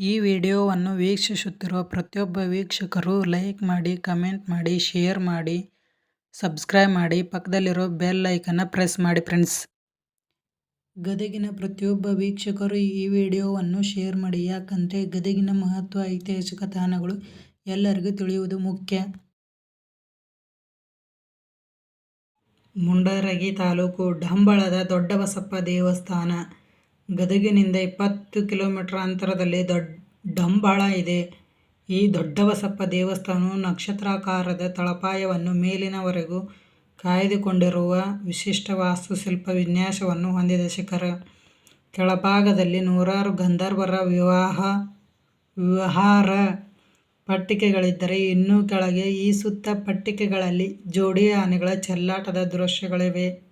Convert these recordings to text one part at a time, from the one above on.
ಈ ವಿಡಿಯೋವನ್ನು ವೀಕ್ಷಿಸುತ್ತಿರುವ ಪ್ರತಿಯೊಬ್ಬ ವೀಕ್ಷಕರು ಲೈಕ್ ಮಾಡಿ, ಕಮೆಂಟ್ ಮಾಡಿ, ಶೇರ್ ಮಾಡಿ, ಸಬ್ಸ್ಕ್ರೈಬ್ ಮಾಡಿ, ಪಕ್ಕದಲ್ಲಿರೋ ಬೆಲ್ ಐಕನ್ನ ಪ್ರೆಸ್ ಮಾಡಿ ಫ್ರೆಂಡ್ಸ್. ಗದಗಿನ ಪ್ರತಿಯೊಬ್ಬ ವೀಕ್ಷಕರು ಈ ವಿಡಿಯೋವನ್ನು ಶೇರ್ ಮಾಡಿ. ಯಾಕಂದರೆ ಗದಗಿನ ಮಹತ್ವ, ಐತಿಹಾಸಿಕ ತಾಣಗಳು ಎಲ್ಲರಿಗೂ ತಿಳಿಯುವುದು ಮುಖ್ಯ. ಮುಂಡರಗಿ ತಾಲೂಕು ಡಂಬಳದ ದೊಡ್ಡಬಸಪ್ಪ ದೇವಸ್ಥಾನ. ಗದಗಿನಿಂದ ಇಪ್ಪತ್ತು ಕಿಲೋಮೀಟರ್ ಅಂತರದಲ್ಲಿ ದೊಡ್ಡ ಡಂಬಾಳ ಇದೆ. ಈ ದೊಡ್ಡಬಸಪ್ಪ ದೇವಸ್ಥಾನವು ನಕ್ಷತ್ರಾಕಾರದ ತಳಪಾಯವನ್ನು ಮೇಲಿನವರೆಗೂ ಕಾಯ್ದುಕೊಂಡಿರುವ ವಿಶಿಷ್ಟ ವಾಸ್ತುಶಿಲ್ಪ ವಿನ್ಯಾಸವನ್ನು ಹೊಂದಿದ ಶಿಖರ. ಕೆಳಭಾಗದಲ್ಲಿ ನೂರಾರು ಗಂಧರ್ವರ ವಿವಾಹ, ವಿಹಾರ ಪಟ್ಟಿಕೆಗಳಿದ್ದರೆ ಇನ್ನೂ ಕೆಳಗೆ ಈ ಸುತ್ತ ಪಟ್ಟಿಕೆಗಳಲ್ಲಿ ಜೋಡಿ ಆನೆಗಳ ಚೆಲ್ಲಾಟದ ದೃಶ್ಯಗಳಿವೆ.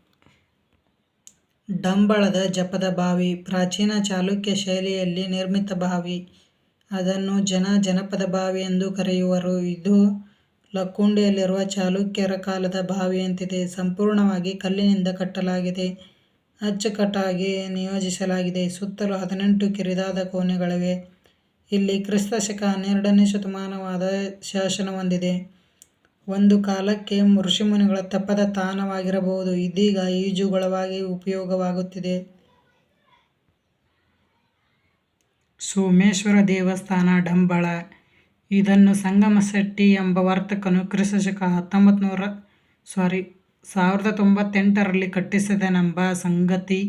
ಡಂಬಳದ ಜಪದ ಬಾವಿ, ಪ್ರಾಚೀನ ಚಾಲುಕ್ಯ ಶೈಲಿಯಲ್ಲಿ ನಿರ್ಮಿತ ಬಾವಿ. ಅದನ್ನು ಜನ ಜನಪದ ಬಾವಿ ಎಂದು ಕರೆಯುವರು. ಇದು ಲಕ್ಕುಂಡಿಯಲ್ಲಿರುವ ಚಾಲುಕ್ಯರ ಕಾಲದ ಬಾವಿಯಂತಿದೆ. ಸಂಪೂರ್ಣವಾಗಿ ಕಲ್ಲಿನಿಂದ ಕಟ್ಟಲಾಗಿದೆ. ಅಚ್ಚುಕಟ್ಟಾಗಿ ನಿಯೋಜಿಸಲಾಗಿದೆ. ಸುತ್ತಲೂ ಹದಿನೆಂಟು ಕಿರಿದಾದ ಕೋಣೆಗಳಿವೆ. ಇಲ್ಲಿ ಕ್ರಿಸ್ತ ಶಕ ಹನ್ನೆರಡನೇ ಶತಮಾನವಾದ ಶಾಸನ ಹೊಂದಿದೆ. ಒಂದು ಕಾಲಕ್ಕೆ ಋಷಿಮುನಿಗಳ ತಪದ ತಾಣವಾಗಿರಬಹುದು. ಇದೀಗ ಈಜುಗೊಳವಾಗಿ ಉಪಯೋಗವಾಗುತ್ತಿದೆ. ಸೋಮೇಶ್ವರ ದೇವಸ್ಥಾನ ಡಂಬಳ ಇದನ್ನು ಸಂಗಮಶೆಟ್ಟಿ ಎಂಬ ವರ್ತಕನು ಕ್ರಿಸ್ತ ಶಕ ಹತ್ತೊಂಬತ್ತುನೂರ ಸಾರಿ ಸಾವಿರದ ತೊಂಬತ್ತೆಂಟರಲ್ಲಿ ಕಟ್ಟಿಸಿದನೆಂಬ ಸಂಗತಿ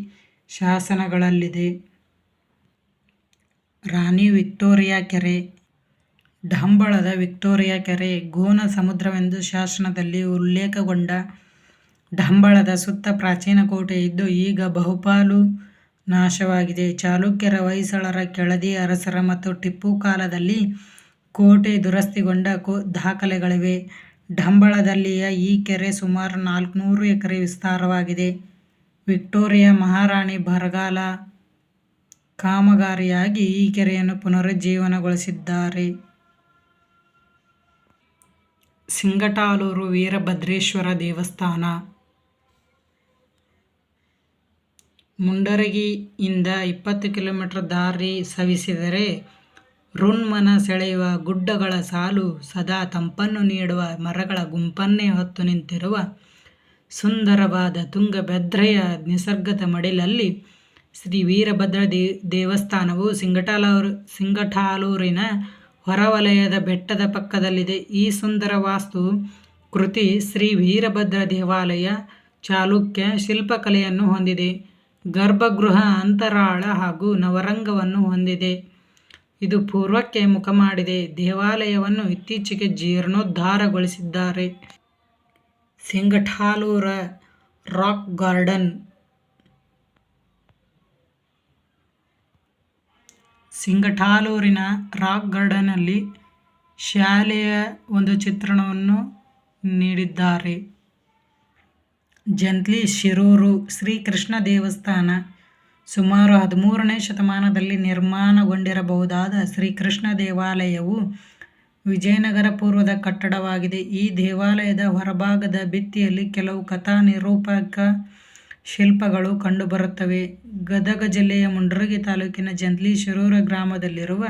ಶಾಸನಗಳಲ್ಲಿದೆ. ರಾಣಿ ವಿಕ್ಟೋರಿಯಾ ಕೆರೆ ಡಂಬಳದ ವಿಕ್ಟೋರಿಯಾ ಕೆರೆ ಗೋನ ಸಮುದ್ರವೆಂದು ಶಾಸನದಲ್ಲಿ ಉಲ್ಲೇಖಗೊಂಡ ಡಂಬಳದ ಸುತ್ತ ಪ್ರಾಚೀನ ಕೋಟೆ ಇದ್ದು ಈಗ ಬಹುಪಾಲು ನಾಶವಾಗಿದೆ. ಚಾಲುಕ್ಯರ, ಹೊಯ್ಸಳರ, ಕೆಳದಿ ಅರಸರ ಮತ್ತು ಟಿಪ್ಪು ಕಾಲದಲ್ಲಿ ಕೋಟೆ ದುರಸ್ತಿಗೊಂಡ ದಾಖಲೆಗಳಿವೆ. ಡಂಬಳದಲ್ಲಿಯ ಈ ಕೆರೆ ಸುಮಾರು ನಾಲ್ಕುನೂರು ಎಕರೆ ವಿಸ್ತಾರವಾಗಿದೆ. ವಿಕ್ಟೋರಿಯಾ ಮಹಾರಾಣಿ ಬರಗಾಲ ಕಾಮಗಾರಿಯಾಗಿ ಈ ಕೆರೆಯನ್ನು ಪುನರುಜ್ಜೀವನಗೊಳಿಸಿದ್ದಾರೆ. ಸಿಂಗಠಾಲೂರು ವೀರಭದ್ರೇಶ್ವರ ದೇವಸ್ಥಾನ. ಮುಂಡರಗಿಯಿಂದ ಇಪ್ಪತ್ತು ಕಿಲೋಮೀಟರ್ ದಾರಿ ಸವಿಸಿದರೆ ರುಣ್ಮನ ಸೆಳೆಯುವ ಗುಡ್ಡಗಳ ಸಾಲು, ಸದಾ ತಂಪನ್ನು ನೀಡುವ ಮರಗಳ ಗುಂಪನ್ನೇ ಹೊತ್ತು ನಿಂತಿರುವ ಸುಂದರವಾದ ತುಂಗಭದ್ರೆಯ ನಿಸರ್ಗದ ಮಡಿಲಲ್ಲಿ ಶ್ರೀ ವೀರಭದ್ರ ದೇವಸ್ಥಾನವು ಸಿಂಗಠಾಲೂರಿನ ಹೊರವಲಯದ ಬೆಟ್ಟದ ಪಕ್ಕದಲ್ಲಿದೆ. ಈ ಸುಂದರ ವಾಸ್ತು, ಕೃತಿ ಶ್ರೀ ವೀರಭದ್ರ ದೇವಾಲಯ ಚಾಲುಕ್ಯ ಶಿಲ್ಪಕಲೆಯನ್ನು ಹೊಂದಿದೆ. ಗರ್ಭಗೃಹ, ಅಂತರಾಳ ಹಾಗೂ ನವರಂಗವನ್ನು ಹೊಂದಿದೆ. ಇದು ಪೂರ್ವಕ್ಕೆ ಮುಖ ಮಾಡಿದೆ. ದೇವಾಲಯವನ್ನು ಇತ್ತೀಚೆಗೆ ಜೀರ್ಣೋದ್ಧಾರಗೊಳಿಸಿದ್ದಾರೆ. ಸಿಂಗಠಾಲೂರ ರಾಕ್ ಗಾರ್ಡನ್ ಸಿಂಗಠಾಲೂರಿನ ರಾಕ್ ಗಾರ್ಡನ್ನಲ್ಲಿ ಶಾಲೆಯ ಒಂದು ಚಿತ್ರಣವನ್ನು ನೀಡಿದ್ದಾರೆ. ಜಂತ್ಲಿ ಶಿರೂರು ಶ್ರೀ ಕೃಷ್ಣ ದೇವಸ್ಥಾನ ಸುಮಾರು ಹದಿಮೂರನೇ ಶತಮಾನದಲ್ಲಿ ನಿರ್ಮಾಣಗೊಂಡಿರಬಹುದಾದ ಶ್ರೀ ಕೃಷ್ಣ ದೇವಾಲಯವು ವಿಜಯನಗರ ಪೂರ್ವದ ಕಟ್ಟಡವಾಗಿದೆ. ಈ ದೇವಾಲಯದ ಹೊರಭಾಗದ ಭಿತ್ತಿಯಲ್ಲಿ ಕೆಲವು ಕಥಾ ನಿರೂಪಕ ಶಿಲ್ಪಗಳು ಕಂಡುಬರುತ್ತವೆ. ಗದಗ ಜಿಲ್ಲೆಯ ಮುಂಡರಗಿ ತಾಲೂಕಿನ ಜಂತ್ಲಿ ಶಿರೂರ ಗ್ರಾಮದಲ್ಲಿರುವ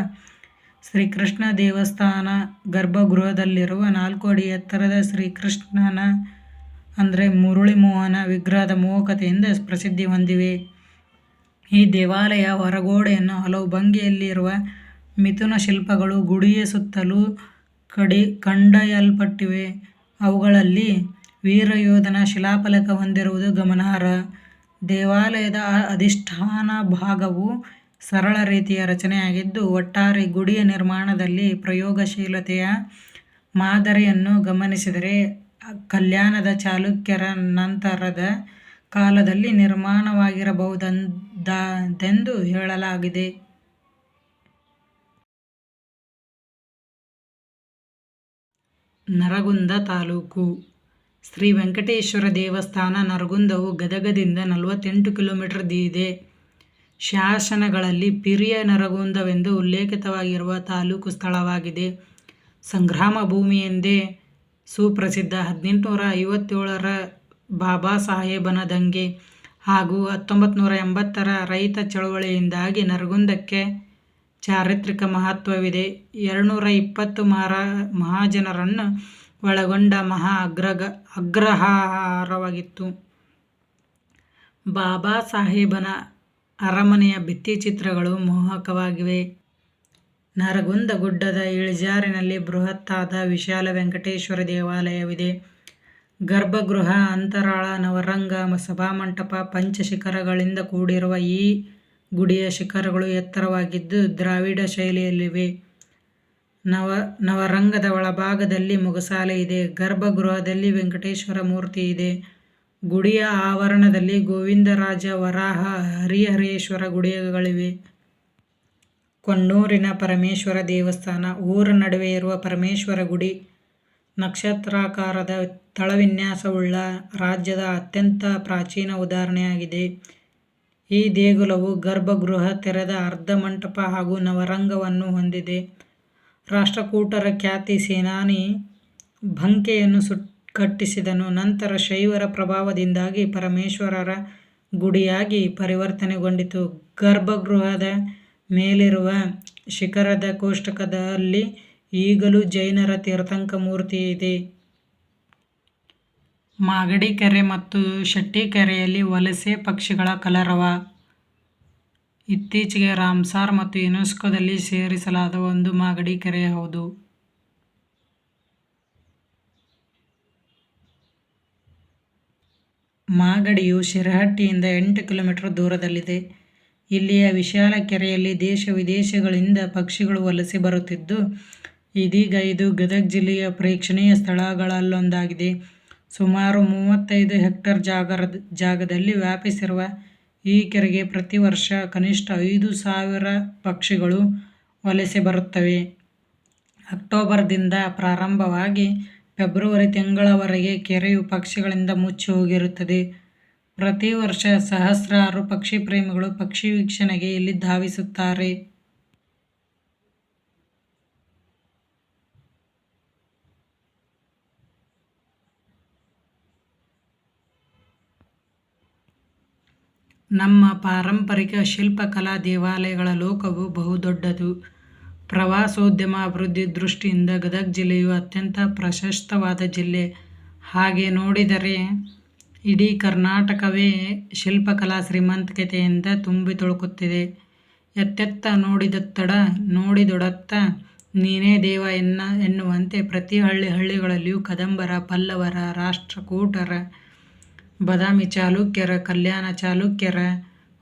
ಶ್ರೀಕೃಷ್ಣ ದೇವಸ್ಥಾನ ಗರ್ಭಗೃಹದಲ್ಲಿರುವ ನಾಲ್ಕು ಅಡಿ ಎತ್ತರದ ಶ್ರೀಕೃಷ್ಣನ, ಅಂದರೆ ಮುರುಳಿಮೋಹನ ವಿಗ್ರಹದ ಮೋಹಕತೆಯಿಂದ ಪ್ರಸಿದ್ಧಿ ಹೊಂದಿವೆ. ಈ ದೇವಾಲಯ ಹೊರಗೋಡೆಯನ್ನು ಹಲವು ಭಂಗಿಯಲ್ಲಿರುವ ಮಿಥುನ ಶಿಲ್ಪಗಳು ಗುಡಿಯ ಸುತ್ತಲೂ ಕಡಿ ಕಂಡಯಲ್ಪಟ್ಟಿವೆ. ಅವುಗಳಲ್ಲಿ ವೀರಯೋಧನ ಶಿಲಾಫಲಕ ಹೊಂದಿರುವುದು ಗಮನಾರ್ಹ. ದೇವಾಲಯದ ಅಧಿಷ್ಠಾನ ಭಾಗವು ಸರಳ ರೀತಿಯ ರಚನೆಯಾಗಿದ್ದು, ಒಟ್ಟಾರೆ ಗುಡಿಯ ನಿರ್ಮಾಣದಲ್ಲಿ ಪ್ರಯೋಗಶೀಲತೆಯ ಮಾದರಿಯನ್ನು ಗಮನಿಸಿದರೆ ಕಲ್ಯಾಣದ ಚಾಲುಕ್ಯರ ನಂತರದ ಕಾಲದಲ್ಲಿ ನಿರ್ಮಾಣವಾಗಿರಬಹುದೆಂದು ಹೇಳಲಾಗಿದೆ. ನರಗುಂದ ತಾಲೂಕು ಶ್ರೀ ವೆಂಕಟೇಶ್ವರ ದೇವಸ್ಥಾನ ನರಗುಂದವು ಗದಗದಿಂದ ನಲವತ್ತೆಂಟು ಕಿಲೋಮೀಟರ್ ದಿದೆ ಶಾಸನಗಳಲ್ಲಿ ಪಿರಿಯ ನರಗುಂದವೆಂದು ಉಲ್ಲೇಖಿತವಾಗಿರುವ ತಾಲೂಕು ಸ್ಥಳವಾಗಿದೆ. ಸಂಗ್ರಾಮ ಭೂಮಿ ಎಂದೇ ಸುಪ್ರಸಿದ್ಧ. ಹದಿನೆಂಟುನೂರ ಐವತ್ತೇಳರ ಬಾಬಾ ಸಾಹೇಬನ ದಂಗೆ ಹಾಗೂ ಹತ್ತೊಂಬತ್ತುನೂರ ಎಂಬತ್ತರ ರೈತ ಚಳವಳಿಯಿಂದಾಗಿ ನರಗುಂದಕ್ಕೆ ಚಾರಿತ್ರಿಕ ಮಹತ್ವವಿದೆ. ಎರಡುನೂರ ಇಪ್ಪತ್ತು ಮಹಾಜನರನ್ನು ಒಳಗೊಂಡ ಮಹಾ ಅಗ್ರಹಾರವಾಗಿತ್ತು. ಬಾಬಾಸಾಹೇಬನ ಅರಮನೆಯ ಭಿತ್ತಿಚಿತ್ರಗಳು ಮೋಹಕವಾಗಿವೆ. ನರಗುಂದ ಗುಡ್ಡದ ಇಳಿಜಾರಿನಲ್ಲಿ ಬೃಹತ್ತಾದ ವಿಶಾಲ ವೆಂಕಟೇಶ್ವರ ದೇವಾಲಯವಿದೆ. ಗರ್ಭಗೃಹ, ಅಂತರಾಳ, ನವರಂಗ, ಸಭಾಮಂಟಪ, ಪಂಚಶಿಖರಗಳಿಂದ ಕೂಡಿರುವ ಈ ಗುಡಿಯ ಶಿಖರಗಳು ಎತ್ತರವಾಗಿದ್ದು ದ್ರಾವಿಡ ಶೈಲಿಯಲ್ಲಿವೆ. ನವರಂಗದ ಒಳಭಾಗದಲ್ಲಿ ಮೊಗಸಾಲೆ ಇದೆ. ಗರ್ಭಗೃಹದಲ್ಲಿ ವೆಂಕಟೇಶ್ವರ ಮೂರ್ತಿ ಇದೆ. ಗುಡಿಯ ಆವರಣದಲ್ಲಿ ಗೋವಿಂದರಾಜ, ವರಾಹ, ಹರಿಹರೇಶ್ವರ ಗುಡಿಗಳಿವೆ. ಕೊಣ್ಣೂರಿನ ಪರಮೇಶ್ವರ ದೇವಸ್ಥಾನ. ಊರ ನಡುವೆ ಇರುವ ಪರಮೇಶ್ವರ ಗುಡಿ ನಕ್ಷತ್ರಾಕಾರದ ತಳವಿನ್ಯಾಸವುಳ್ಳ ರಾಜ್ಯದ ಅತ್ಯಂತ ಪ್ರಾಚೀನ ಉದಾಹರಣೆಯಾಗಿದೆ. ಈ ದೇಗುಲವು ಗರ್ಭಗೃಹ, ತೆರೆದ ಅರ್ಧಮಂಟಪ ಹಾಗೂ ನವರಂಗವನ್ನು ಹೊಂದಿದೆ. ರಾಷ್ಟ್ರಕೂಟರ ಖ್ಯಾತಿ ಸೇನಾನಿ ಬಂಕೆಯನ್ನು ಕಟ್ಟಿಸಿದನು. ನಂತರ ಶೈವರ ಪ್ರಭಾವದಿಂದಾಗಿ ಪರಮೇಶ್ವರರ ಗುಡಿಯಾಗಿ ಪರಿವರ್ತನೆಗೊಂಡಿತು. ಗರ್ಭಗೃಹದ ಮೇಲಿರುವ ಶಿಖರದ ಕೋಷ್ಟಕದಲ್ಲಿ ಈಗಲೂ ಜೈನರ ತೀರ್ಥಂಕ ಮೂರ್ತಿ ಇದೆ. ಮಾಗಡಿ ಕೆರೆ ಮತ್ತು ಶೆಟ್ಟಿಕೆರೆಯಲ್ಲಿ ವಲಸೆ ಪಕ್ಷಿಗಳ ಕಲರವ ಇತ್ತೀಚೆಗೆ ರಾಮ್ಸಾರ್ ಮತ್ತು ಯುನೆಸ್ಕೋದಲ್ಲಿ ಸೇರಿಸಲಾದ ಒಂದು ಮಾಗಡಿ ಕೆರೆ ಹೌದು. ಮಾಗಡಿಯು ಶಿರಹಟ್ಟಿಯಿಂದ ಎಂಟು ಕಿಲೋಮೀಟರ್ ದೂರದಲ್ಲಿದೆ. ಇಲ್ಲಿಯ ವಿಶಾಲ ಕೆರೆಯಲ್ಲಿ ದೇಶ ವಿದೇಶಗಳಿಂದ ಪಕ್ಷಿಗಳು ವಲಸೆ ಬರುತ್ತಿದ್ದು, ಇದೀಗ ಇದು ಗದಗ ಜಿಲ್ಲೆಯ ಪ್ರೇಕ್ಷಣೀಯ ಸ್ಥಳಗಳಲ್ಲೊಂದಾಗಿದೆ. ಸುಮಾರು ಮೂವತ್ತೈದು ಹೆಕ್ಟೇರ್ ಜಾಗದಲ್ಲಿ ವ್ಯಾಪಿಸಿರುವ ಈ ಕೆರೆಗೆ ಪ್ರತಿ ವರ್ಷ ಕನಿಷ್ಠ ಐದು ಸಾವಿರ ಪಕ್ಷಿಗಳು ವಲಸೆ ಬರುತ್ತವೆ. ಅಕ್ಟೋಬರ್ದಿಂದ ಪ್ರಾರಂಭವಾಗಿ ಫೆಬ್ರವರಿ ತಿಂಗಳವರೆಗೆ ಕೆರೆಯು ಪಕ್ಷಿಗಳಿಂದ ಮುಚ್ಚಿ ಹೋಗಿರುತ್ತದೆ. ಪ್ರತಿ ವರ್ಷ ಸಹಸ್ರಾರು ಪಕ್ಷಿ ಪ್ರೇಮಿಗಳು ಪಕ್ಷಿ ವೀಕ್ಷಣೆಗೆ ಇಲ್ಲಿ ಧಾವಿಸುತ್ತಾರೆ. ನಮ್ಮ ಪಾರಂಪರಿಕ ಶಿಲ್ಪಕಲಾ ದೇವಾಲಯಗಳ ಲೋಕವು ಬಹುದೊಡ್ಡದು. ಪ್ರವಾಸೋದ್ಯಮ ಅಭಿವೃದ್ಧಿ ದೃಷ್ಟಿಯಿಂದ ಗದಗ ಜಿಲ್ಲೆಯು ಅತ್ಯಂತ ಪ್ರಶಸ್ತವಾದ ಜಿಲ್ಲೆ. ಹಾಗೆ ನೋಡಿದರೆ ಇಡೀ ಕರ್ನಾಟಕವೇ ಶಿಲ್ಪಕಲಾ ಶ್ರೀಮಂತಿಕೆಯಿಂದ ತುಂಬಿ ತುಳುಕುತ್ತಿದೆ. ಎತ್ತೆತ್ತ ನೋಡಿದತ್ತಡ ನೋಡಿದೊಡತ್ತ ನೀನೇ ದೇವ ಎನ್ನುವಂತೆ ಪ್ರತಿ ಹಳ್ಳಿ ಹಳ್ಳಿಗಳಲ್ಲಿಯೂ ಕದಂಬರ, ಪಲ್ಲವರ, ರಾಷ್ಟ್ರಕೂಟರ, ಬಾದಾಮಿ ಚಾಲುಕ್ಯರ, ಕಲ್ಯಾಣ ಚಾಲುಕ್ಯರ,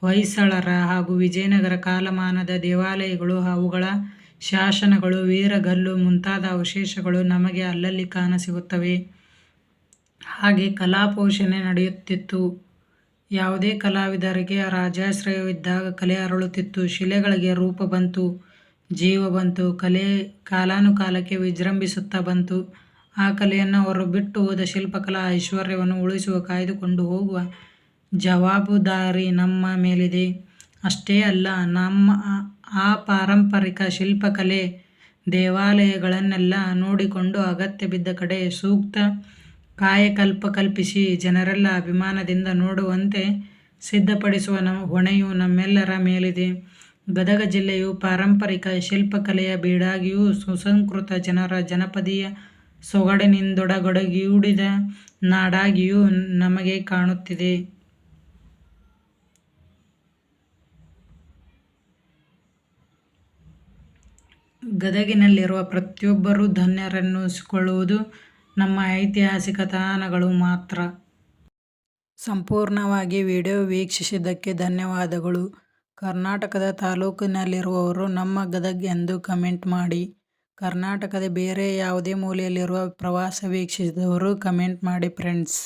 ಹೊಯ್ಸಳರ ಹಾಗೂ ವಿಜಯನಗರ ಕಾಲಮಾನದ ದೇವಾಲಯಗಳು, ಅವುಗಳ ಶಾಸನಗಳು, ವೀರಗಲ್ಲು ಮುಂತಾದ ಅವಶೇಷಗಳು ನಮಗೆ ಅಲ್ಲಲ್ಲಿ ಕಾಣಸಿಗುತ್ತವೆ. ಹಾಗೆ ಕಲಾಪೋಷಣೆ ನಡೆಯುತ್ತಿತ್ತು. ಯಾವುದೇ ಕಲಾವಿದರಿಗೆ ರಾಜಾಶ್ರಯವಿದ್ದಾಗ ಕಲೆ ಅರಳುತ್ತಿತ್ತು. ಶಿಲೆಗಳಿಗೆ ರೂಪ ಬಂತು, ಜೀವ ಬಂತು. ಕಲೆ ಕಾಲಾನುಕಾಲಕ್ಕೆ ವಿಜೃಂಭಿಸುತ್ತಾ ಬಂತು. ಆ ಕಲೆಯನ್ನು ಅವರು ಬಿಟ್ಟು ಹೋದ ಶಿಲ್ಪಕಲಾ ಐಶ್ವರ್ಯವನ್ನು ಉಳಿಸುವ, ಕಾಯ್ದುಕೊಂಡು ಹೋಗುವ ಜವಾಬ್ದಾರಿ ನಮ್ಮ ಮೇಲಿದೆ. ಅಷ್ಟೇ ಅಲ್ಲ, ನಮ್ಮ ಆ ಪಾರಂಪರಿಕ ಶಿಲ್ಪಕಲೆ, ದೇವಾಲಯಗಳನ್ನೆಲ್ಲ ನೋಡಿಕೊಂಡು ಅಗತ್ಯ ಬಿದ್ದ ಕಡೆ ಸೂಕ್ತ ಕಾಯಕಲ್ಪ ಕಲ್ಪಿಸಿ ಜನರೆಲ್ಲ ಅಭಿಮಾನದಿಂದ ನೋಡುವಂತೆ ಸಿದ್ಧಪಡಿಸುವ ನಮ್ಮ ಹೊಣೆಯು ನಮ್ಮೆಲ್ಲರ ಮೇಲಿದೆ. ಗದಗ ಜಿಲ್ಲೆಯು ಪಾರಂಪರಿಕ ಶಿಲ್ಪಕಲೆಯ ಬೀಡಾಗಿಯೂ ಸುಸಂಸ್ಕೃತ ಜನರ ಜನಪದೀಯ ಸೊಗಡಿನಿಂದೊಡಗೂಡಿದ ನಾಡಾಗಿಯೂ ನಮಗೆ ಕಾಣುತ್ತಿದೆ. ಗದಗಿನಲ್ಲಿರುವ ಪ್ರತಿಯೊಬ್ಬರೂ ಧನ್ಯರೆನ್ನಿಸಿಕೊಳ್ಳುವುದು ನಮ್ಮ ಐತಿಹಾಸಿಕ ತಾಣಗಳು ಮಾತ್ರ. ಸಂಪೂರ್ಣವಾಗಿ ವಿಡಿಯೋ ವೀಕ್ಷಿಸಿದ್ದಕ್ಕೆ ಧನ್ಯವಾದಗಳು. ಕರ್ನಾಟಕದ ತಾಲೂಕಿನಲ್ಲಿರುವವರು ನಮ್ಮ ಗದಗ ಎಂದು ಕಮೆಂಟ್ ಮಾಡಿ. ಕರ್ನಾಟಕದ ಬೇರೆ ಯಾವುದೇ ಮೂಲೆಯಲ್ಲಿರುವ ಪ್ರವಾಸ ವೀಕ್ಷಿಸಿದವರು ಕಮೆಂಟ್ ಮಾಡಿ ಫ್ರೆಂಡ್ಸ್.